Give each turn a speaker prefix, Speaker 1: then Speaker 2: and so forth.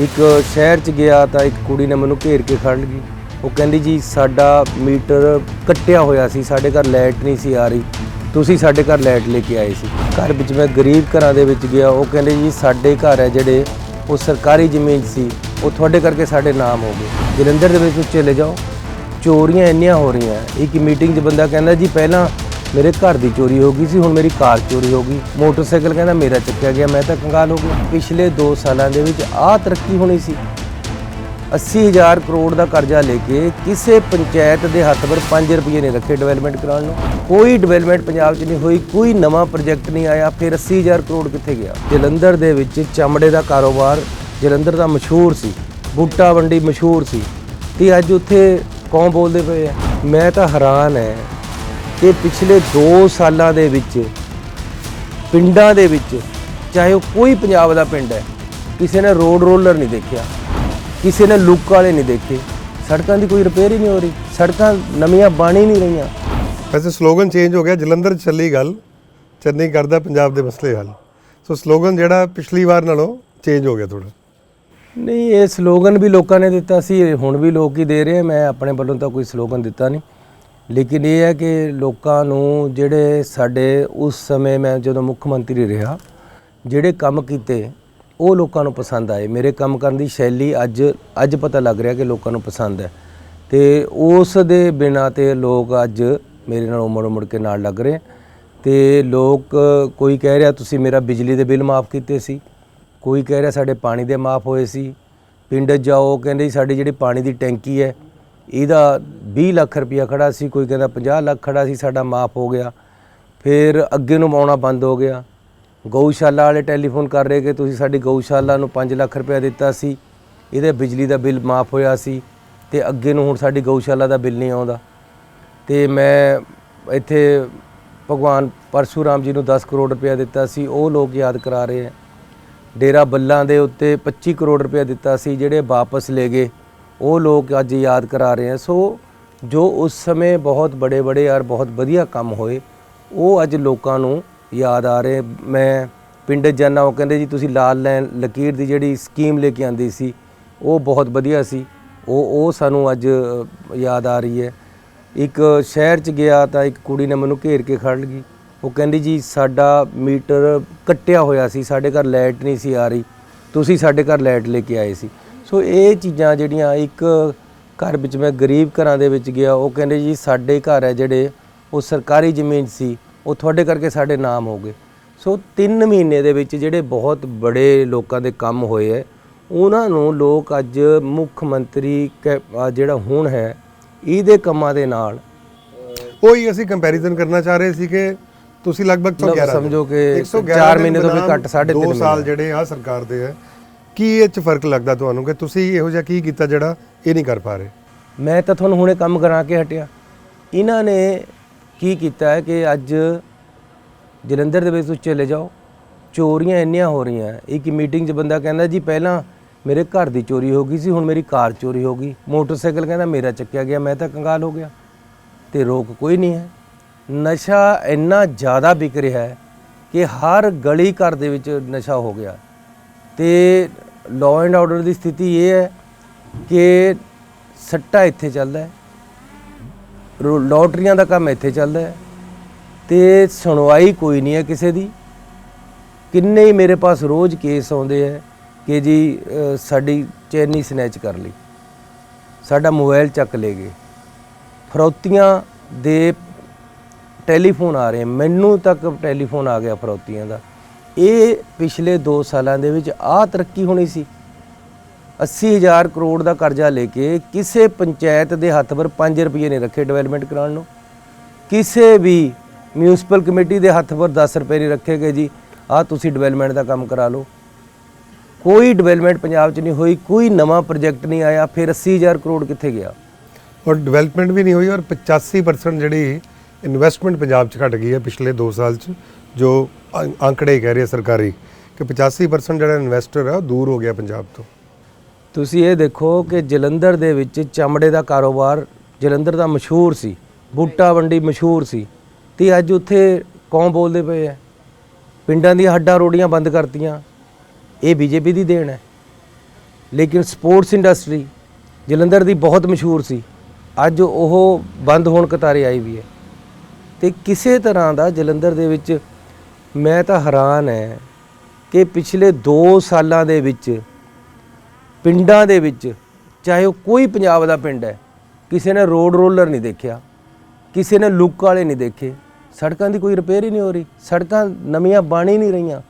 Speaker 1: ਇੱਕ ਸ਼ਹਿਰ 'ਚ ਗਿਆ ਤਾਂ ਇੱਕ ਕੁੜੀ ਨੇ ਮੈਨੂੰ ਘੇਰ ਕੇ ਖੜ ਲਈ ਉਹ ਕਹਿੰਦੀ, ਜੀ, ਸਾਡਾ ਮੀਟਰ ਕੱਟਿਆ ਹੋਇਆ ਸੀ, ਸਾਡੇ ਘਰ ਲਾਈਟ ਨਹੀਂ ਸੀ ਆ ਰਹੀ। ਤੁਸੀਂ ਸਾਡੇ ਘਰ ਲਾਈਟ ਲੈ ਕੇ ਆਏ ਸੀ। ਘਰ ਵਿੱਚ ਮੈਂ ਗਰੀਬ ਘਰਾਂ ਦੇ ਵਿੱਚ ਗਿਆ। ਉਹ ਕਹਿੰਦੇ, ਜੀ, ਸਾਡੇ ਘਰ ਹੈ ਜਿਹੜੇ, ਉਹ ਸਰਕਾਰੀ ਜ਼ਮੀਨ ਸੀ। ਉਹ ਤੁਹਾਡੇ ਕਰਕੇ ਸਾਡੇ ਨਾਮ ਹੋ ਗਏ। ਜਲੰਧਰ ਦੇ ਵਿੱਚ ਤੁਸੀਂ ਚਲੇ ਜਾਓ। ਚੋਰੀਆਂ ਇੰਨੀਆਂ ਹੋ ਰਹੀਆਂ। ਇੱਕ ਮੀਟਿੰਗ 'ਚ ਬੰਦਾ ਕਹਿੰਦਾ, ਜੀ, ਪਹਿਲਾਂ ਮੇਰੇ ਘਰ ਦੀ ਚੋਰੀ ਹੋ ਗਈ ਸੀ, ਹੁਣ ਮੇਰੀ ਕਾਰ ਚੋਰੀ ਹੋ ਗਈ। ਮੋਟਰਸਾਈਕਲ ਕਹਿੰਦਾ ਮੇਰਾ ਚੱਕਿਆ ਗਿਆ, ਮੈਂ ਤਾਂ ਕੰਗਾਲ ਹੋ ਗਿਆ। ਪਿਛਲੇ 2 ਸਾਲਾਂ ਦੇ ਵਿੱਚ ਆਹ ਤਰੱਕੀ ਹੋਣੀ ਸੀ। 80000 ਕਰੋੜ ਦਾ ਕਰਜ਼ਾ ਲੈ ਕੇ ਕਿਸੇ ਪੰਚਾਇਤ ਦੇ ਹੱਥ ਪਰ 5 ਰੁਪਏ ਨਹੀਂ ਰੱਖੇ ਡਿਵੈਲਪਮੈਂਟ ਕਰਾਉਣ ਨੂੰ। ਕੋਈ ਡਿਵੈਲਪਮੈਂਟ ਪੰਜਾਬ 'ਚ ਨਹੀਂ ਹੋਈ, ਕੋਈ ਨਵਾਂ ਪ੍ਰੋਜੈਕਟ ਨਹੀਂ ਆਇਆ, ਫਿਰ 80000 ਕਰੋੜ ਕਿੱਥੇ ਗਿਆ? ਜਲੰਧਰ ਦੇ ਵਿੱਚ ਚਮੜੇ ਦਾ ਕਾਰੋਬਾਰ, ਜਲੰਧਰ ਦਾ ਮਸ਼ਹੂਰ ਸੀ, ਬੂਟਾ ਮੰਡੀ ਮਸ਼ਹੂਰ ਸੀ। ਤੇ ਅੱਜ ਉੱਥੇ ਕੌਣ ਬੋਲਦੇ ਪਏ ਆ? ਮੈਂ ਤਾਂ ਹੈਰਾਨ ਹੈ ਕਿ ਪਿਛਲੇ 2 ਸਾਲਾਂ ਦੇ ਵਿੱਚ ਪਿੰਡਾਂ ਦੇ ਵਿੱਚ ਚਾਹੇ ਉਹ ਕੋਈ ਪੰਜਾਬ ਦਾ ਪਿੰਡ ਹੈ ਕਿਸੇ ਨੇ ਰੋਡ ਰੋਲਰ ਨਹੀਂ ਦੇਖਿਆ ਕਿਸੇ ਨੇ ਲੁੱਕ ਵਾਲੇ ਨਹੀਂ ਦੇਖੇ ਸੜਕਾਂ ਦੀ ਕੋਈ ਰਿਪੇਅਰ ਹੀ ਨਹੀਂ ਹੋ ਰਹੀ ਸੜਕਾਂ ਨਵੀਆਂ ਬਣ ਨਹੀਂ ਰਹੀਆਂ।
Speaker 2: ਵੈਸੇ ਸਲੋਗਨ ਚੇਂਜ ਹੋ ਗਿਆ ਜਲੰਧਰ 'ਚ ਚੱਲੀ ਗੱਲ ਚੰਨੀ ਕਰਦਾ ਪੰਜਾਬ ਦੇ ਮਸਲੇ ਹੱਲ। ਸੋ ਸਲੋਗਨ ਜਿਹੜਾ ਪਿਛਲੀ ਵਾਰ ਨਾਲੋਂ ਚੇਂਜ ਹੋ ਗਿਆ ਥੋੜਾ
Speaker 1: ਨਹੀਂ ਇਹ ਸਲੋਗਨ ਵੀ ਲੋਕਾਂ ਨੇ ਦਿੱਤਾ ਸੀ ਹੁਣ ਵੀ ਲੋਕ ਹੀ ਦੇ ਰਹੇ ਮੈਂ ਆਪਣੇ ਵੱਲੋਂ ਤਾਂ ਕੋਈ ਸਲੋਗਨ ਦਿੱਤਾ ਨਹੀਂ। ਲੇਕਿਨ ਇਹ ਹੈ ਕਿ ਲੋਕਾਂ ਨੂੰ ਜਿਹੜੇ ਸਾਡੇ ਉਸ ਸਮੇਂ ਮੈਂ ਜਦੋਂ ਮੁੱਖ ਮੰਤਰੀ ਰਿਹਾ, ਜਿਹੜੇ ਕੰਮ ਕੀਤੇ, ਉਹ ਲੋਕਾਂ ਨੂੰ ਪਸੰਦ ਆਏ। ਮੇਰੇ ਕੰਮ ਕਰਨ ਦੀ ਸ਼ੈਲੀ ਅੱਜ ਅੱਜ ਪਤਾ ਲੱਗ ਰਿਹਾ ਕਿ ਲੋਕਾਂ ਨੂੰ ਪਸੰਦ ਹੈ। ਤੇ ਉਸ ਦੇ ਬਿਨਾ ਤੇ ਲੋਕ ਅੱਜ ਮੇਰੇ ਨਾਲ ਉਮੜ ਉਮੜ ਕੇ ਨਾਲ ਲੱਗ ਰਹੇ। ਤੇ ਲੋਕ ਕੋਈ ਕਹਿ ਰਿਹਾ, ਤੁਸੀਂ ਮੇਰਾ ਬਿਜਲੀ ਦੇ ਬਿੱਲ ਮਾਫ ਕੀਤੇ ਸੀ। ਕੋਈ ਕਹਿ ਰਿਹਾ, ਸਾਡੇ ਪਾਣੀ ਦੇ ਮਾਫ ਹੋਏ ਸੀ। ਪਿੰਡ ਜਾਓ, ਕਹਿੰਦੇ ਸਾਡੀ ਜਿਹੜੀ ਪਾਣੀ ਦੀ ਟੈਂਕੀ ਹੈ ਇਹਦਾ 20 ਲੱਖ ਰੁਪਇਆ ਖੜਾ ਸੀ, ਕੋਈ ਕਹਿੰਦਾ 50 ਲੱਖ ਖੜਾ ਸੀ, ਸਾਡਾ ਮਾਫ ਹੋ ਗਿਆ। ਫਿਰ ਅੱਗੇ ਨੂੰ ਆਉਣਾ ਬੰਦ ਹੋ ਗਿਆ। ਗਊਸ਼ਾਲਾ ਵਾਲੇ ਟੈਲੀਫੋਨ ਕਰ ਰਹੇ ਕਿ ਤੁਸੀਂ ਸਾਡੀ ਗਊਸ਼ਾਲਾ ਨੂੰ 5 ਲੱਖ ਰੁਪਇਆ ਦਿੱਤਾ ਸੀ, ਇਹਦੇ ਬਿਜਲੀ ਦਾ ਬਿੱਲ ਮਾਫ ਹੋਇਆ ਸੀ ਤੇ ਅੱਗੇ ਨੂੰ ਹੁਣ ਸਾਡੀ ਗਊਸ਼ਾਲਾ ਦਾ ਬਿੱਲ ਨਹੀਂ ਆਉਂਦਾ। ਤੇ ਮੈਂ ਇੱਥੇ ਭਗਵਾਨ ਪਰਸ਼ੂਰਾਮ ਜੀ ਨੂੰ 10 ਕਰੋੜ ਰੁਪਇਆ ਦਿੱਤਾ ਸੀ, ਉਹ ਲੋਕ ਯਾਦ ਕਰਾ ਰਹੇ ਆ ਡੇਰਾ ਬੱਲਾਂ ਦੇ ਉੱਤੇ 25 ਕਰੋੜ ਰੁਪਇਆ ਦਿੱਤਾ ਸੀ, ਜਿਹੜੇ ਵਾਪਸ ਲੈ ਗਏ। ਉਹ ਲੋਕ ਅੱਜ ਯਾਦ ਕਰਾ ਰਹੇ ਆ। ਸੋ ਜੋ ਉਸ ਸਮੇਂ ਬਹੁਤ ਬੜੇ ਬੜੇ ਔਰ ਬਹੁਤ ਵਧੀਆ ਕੰਮ ਹੋਏ, ਉਹ ਅੱਜ ਲੋਕਾਂ ਨੂੰ ਯਾਦ ਆ ਰਹੇ। ਮੈਂ ਪਿੰਡ ਜਾਣਾ ਉਹ ਕਹਿੰਦੇ ਜੀ, ਤੁਸੀਂ ਲਾਲ ਲੈਣ ਲਕੀਰ ਦੀ ਜਿਹੜੀ ਸਕੀਮ ਲੈ ਕੇ ਆਂਦੀ ਸੀ, ਉਹ ਬਹੁਤ ਵਧੀਆ ਸੀ। ਉਹ ਉਹ ਸਾਨੂੰ ਅੱਜ ਯਾਦ ਆ ਰਹੀ ਹੈ। ਇੱਕ ਸ਼ਹਿਰ 'ਚ ਗਿਆ ਤਾਂ ਇੱਕ ਕੁੜੀ ਨੇ ਮੈਨੂੰ ਘੇਰ ਕੇ ਖੜ ਲਈ ਉਹ ਕਹਿੰਦੀ ਜੀ, ਸਾਡਾ ਮੀਟਰ ਕੱਟਿਆ ਹੋਇਆ ਸੀ, ਸਾਡੇ ਘਰ ਲਾਈਟ ਨਹੀਂ ਸੀ ਆ ਰਹੀ। ਤੁਸੀਂ ਸਾਡੇ ਘਰ ਲਾਈਟ ਲੈ ਕੇ ਆਏ ਸੀ। ਸੋ ਇਹ ਚੀਜ਼ਾਂ ਜਿਹੜੀਆਂ ਇੱਕ ਘਰ ਵਿੱਚ ਮੈਂ ਗਰੀਬ ਘਰਾਂ ਦੇ ਵਿੱਚ ਗਿਆ ਉਹ ਕਹਿੰਦੇ ਜੀ ਸਾਡੇ ਘਰ ਹੈ ਜਿਹੜੇ ਉਹ ਸਰਕਾਰੀ ਜ਼ਮੀਨ ਸੀ ਉਹ ਤੁਹਾਡੇ ਕਰਕੇ ਸਾਡੇ ਨਾਮ ਹੋ ਗਏ ਸੋ 3 ਮਹੀਨੇ ਦੇ ਵਿੱਚ ਜਿਹੜੇ ਬਹੁਤ ਬੜੇ ਲੋਕਾਂ ਦੇ ਕੰਮ ਹੋਏ ਹੈ ਉਹਨਾਂ ਨੂੰ ਲੋਕ ਅੱਜ ਮੁੱਖ ਮੰਤਰੀ ਜਿਹੜਾ ਹੁਣ ਹੈ ਇਹਦੇ ਕੰਮਾਂ ਦੇ ਨਾਲ
Speaker 2: ਉਹੀ ਅਸੀਂ ਕੰਪੈਰੀਜ਼ਨ ਕਰਨਾ ਚਾਹ ਰਹੇ ਸੀ ਕਿ ਤੁਸੀਂ ਲਗਭਗ ਤੋਂ
Speaker 1: ਲਓ,
Speaker 2: 11
Speaker 1: ਸਮਝੋ ਕਿ
Speaker 2: 111
Speaker 1: ਚਾਰ
Speaker 2: ਦਿਨ
Speaker 1: ਮਹੀਨੇ ਤੋਂ ਵੀ ਘੱਟ, ਸਾਢੇ ਤਿੰਨ
Speaker 2: ਦੋ ਸਾਲ
Speaker 1: ਮਹੀਨੇ।
Speaker 2: ਜਿਹੜੇ ਆ ਸਰਕਾਰ ਦੇ ਹੈ ਕੀ ਇਹ ਚ ਫ਼ਰਕ ਲੱਗਦਾ ਤੁਹਾਨੂੰ ਕਿ ਤੁਸੀਂ ਇਹੋ ਜਿਹਾ ਕੀ ਕੀਤਾ ਜਿਹੜਾ ਇਹ ਨਹੀਂ ਕਰ ਪਾ ਰਹੇ?
Speaker 1: ਮੈਂ ਤਾਂ ਤੁਹਾਨੂੰ ਹੁਣੇ ਕੰਮ ਕਰਾ ਕੇ ਹਟਿਆ। ਇਹਨਾਂ ਨੇ ਕੀ ਕੀਤਾ ਹੈ ਕਿ ਅੱਜ ਜਲੰਧਰ ਦੇ ਵਿੱਚ ਤੁਸੀਂ ਚਲੇ ਜਾਓ, ਚੋਰੀਆਂ ਇੰਨੀਆਂ ਹੋ ਰਹੀਆਂ ਇੱਕ ਮੀਟਿੰਗ 'ਚ ਬੰਦਾ ਕਹਿੰਦਾ, ਜੀ ਪਹਿਲਾਂ ਮੇਰੇ ਘਰ ਦੀ ਚੋਰੀ ਹੋ ਗਈ ਸੀ, ਹੁਣ ਮੇਰੀ ਕਾਰ ਚੋਰੀ ਹੋ ਗਈ। ਮੋਟਰਸਾਈਕਲ ਕਹਿੰਦਾ, ਮੇਰਾ ਚੱਕਿਆ ਗਿਆ, ਮੈਂ ਤਾਂ ਕੰਗਾਲ ਹੋ ਗਿਆ। ਤੇ ਰੋਕ ਕੋਈ ਨਹੀਂ ਹੈ। ਨਸ਼ਾ ਇੰਨਾ ਜ਼ਿਆਦਾ ਵਿਕ ਰਿਹਾ ਹੈ ਕਿ ਹਰ ਗਲੀ ਘਰ ਦੇ ਵਿੱਚ ਨਸ਼ਾ ਹੋ ਗਿਆ। ਤੇ ਲਾਅ ਐਂਡ ਆਰਡਰ ਦੀ ਸਥਿਤੀ ਇਹ ਹੈ ਕਿ ਸੱਟਾ ਇੱਥੇ ਚੱਲਦਾ ਹੈ। ਰੋ- ਲੋਟਰੀਆਂ ਦਾ ਕੰਮ ਇੱਥੇ ਚੱਲਦਾ ਹੈ। ਤੇ ਸੁਣਵਾਈ ਕੋਈ ਨਹੀਂ ਹੈ ਕਿਸੇ ਦੀ। ਕਿੰਨੇ ਹੀ ਮੇਰੇ ਪਾਸ ਰੋਜ਼ ਕੇਸ ਆਉਂਦੇ ਹੈ ਕਿ ਜੀ ਸਾਡੀ ਚੈਨੀ ਸਨੈਚ ਕਰ ਲਈ। ਸਾਡਾ ਮੋਬਾਈਲ ਚੱਕ ਲੈ ਗਏ। ਫਰੌਤੀਆਂ ਦੇ ਟੈਲੀਫੋਨ ਆ ਰਹੇ। ਮੈਨੂੰ ਤੱਕ ਟੈਲੀਫੋਨ ਆ ਗਿਆ ਫਰੌਤੀਆਂ ਦਾ। ਇਹ ਪਿਛਲੇ 2 ਸਾਲਾਂ ਦੇ ਵਿੱਚ ਆਹ ਤਰੱਕੀ ਹੋਣੀ ਸੀ। 80000 ਕਰੋੜ ਦਾ ਕਰਜ਼ਾ ਲੈ ਕੇ ਕਿਸੇ ਪੰਚਾਇਤ ਦੇ ਹੱਥ ਪਰ 5 ਰੁਪਏ ਨਹੀਂ ਰੱਖੇ ਡਿਵੈਲਪਮੈਂਟ ਕਰਾਉਣ ਨੂੰ। ਕਿਸੇ ਵੀ ਮਿਊਨਿਸਪਲ ਕਮੇਟੀ ਦੇ ਹੱਥ ਪਰ 10 ਰੁਪਏ ਨਹੀਂ ਰੱਖੇ ਗਏ ਜੀ। ਆਹ ਤੁਸੀਂ ਡਿਵੈਲਪਮੈਂਟ ਦਾ ਕੰਮ ਕਰਾ ਲਓ। ਕੋਈ ਡਿਵੈਲਪਮੈਂਟ ਪੰਜਾਬ 'ਚ ਨਹੀਂ ਹੋਈ, ਕੋਈ ਨਵਾਂ ਪ੍ਰੋਜੈਕਟ ਨਹੀਂ ਆਇਆ, ਫਿਰ 80000 ਕਰੋੜ ਕਿੱਥੇ ਗਿਆ?
Speaker 2: ਔਰ ਡਿਵੈਲਪਮੈਂਟ ਵੀ ਨਹੀਂ ਹੋਈ ਔਰ 85% ਜਿਹੜੀ ਇਨਵੈਸਟਮੈਂਟ ਪੰਜਾਬ 'ਚ ਘਟ ਗਈ ਹੈ ਪਿਛਲੇ 2 ਸਾਲ 'ਚ। ਜੋ ਅੰਕੜੇ ਕਹਿ ਰਹੇ ਆ ਸਰਕਾਰੀ, ਕਿ 85% ਜਿਹੜਾ ਇਨਵੈਸਟਰ ਹੈ ਉਹ ਦੂਰ ਹੋ ਗਿਆ ਪੰਜਾਬ ਤੋਂ।
Speaker 1: ਤੁਸੀਂ ਇਹ ਦੇਖੋ ਕਿ ਜਲੰਧਰ ਦੇ ਵਿੱਚ ਚਮੜੇ ਦਾ ਕਾਰੋਬਾਰ, ਜਲੰਧਰ ਦਾ ਮਸ਼ਹੂਰ ਸੀ, ਬੂਟਾ ਮੰਡੀ ਮਸ਼ਹੂਰ ਸੀ, ਤੇ ਅੱਜ ਉੱਥੇ ਕੌਣ ਬੋਲਦੇ ਪਏ ਆ? ਪਿੰਡਾਂ ਦੀਆਂ ਹੱਡਾਂ ਰੋੜੀਆਂ ਬੰਦ ਕਰਤੀਆਂ, ਇਹ ਬੀਜੇਪੀ ਦੀ ਦੇਣ ਹੈ। ਲੇਕਿਨ ਸਪੋਰਟਸ ਇੰਡਸਟਰੀ, ਜਲੰਧਰ ਦੀ ਬਹੁਤ ਮਸ਼ਹੂਰ ਸੀ, ਅੱਜ ਉਹ ਬੰਦ ਹੋਣ ਕਤਾਰੇ ਆਈ ਵੀ ਹੈ। ਤੇ ਕਿਸੇ ਤਰ੍ਹਾਂ ਦਾ ਜਲੰਧਰ ਦੇ ਵਿੱਚ ਮੈਂ ਤਾਂ ਹੈਰਾਨ ਹੈ ਕਿ ਪਿਛਲੇ 2 ਸਾਲਾਂ ਦੇ ਵਿੱਚ, ਪਿੰਡਾਂ ਦੇ ਵਿੱਚ, ਚਾਹੇ ਉਹ ਕੋਈ ਪੰਜਾਬ ਦਾ ਪਿੰਡ ਹੈ ਕਿਸੇ ਨੇ ਰੋਡ ਰੋਲਰ ਨਹੀਂ ਦੇਖਿਆ, ਕਿਸੇ ਨੇ ਲੁੱਕ ਵਾਲੇ ਨਹੀਂ ਦੇਖੇ, ਸੜਕਾਂ ਦੀ ਕੋਈ ਰਿਪੇਅਰ ਹੀ ਨਹੀਂ ਹੋ ਰਹੀ, ਸੜਕਾਂ ਨਵੀਆਂ ਬਣ ਹੀ ਨਹੀਂ ਰਹੀਆਂ।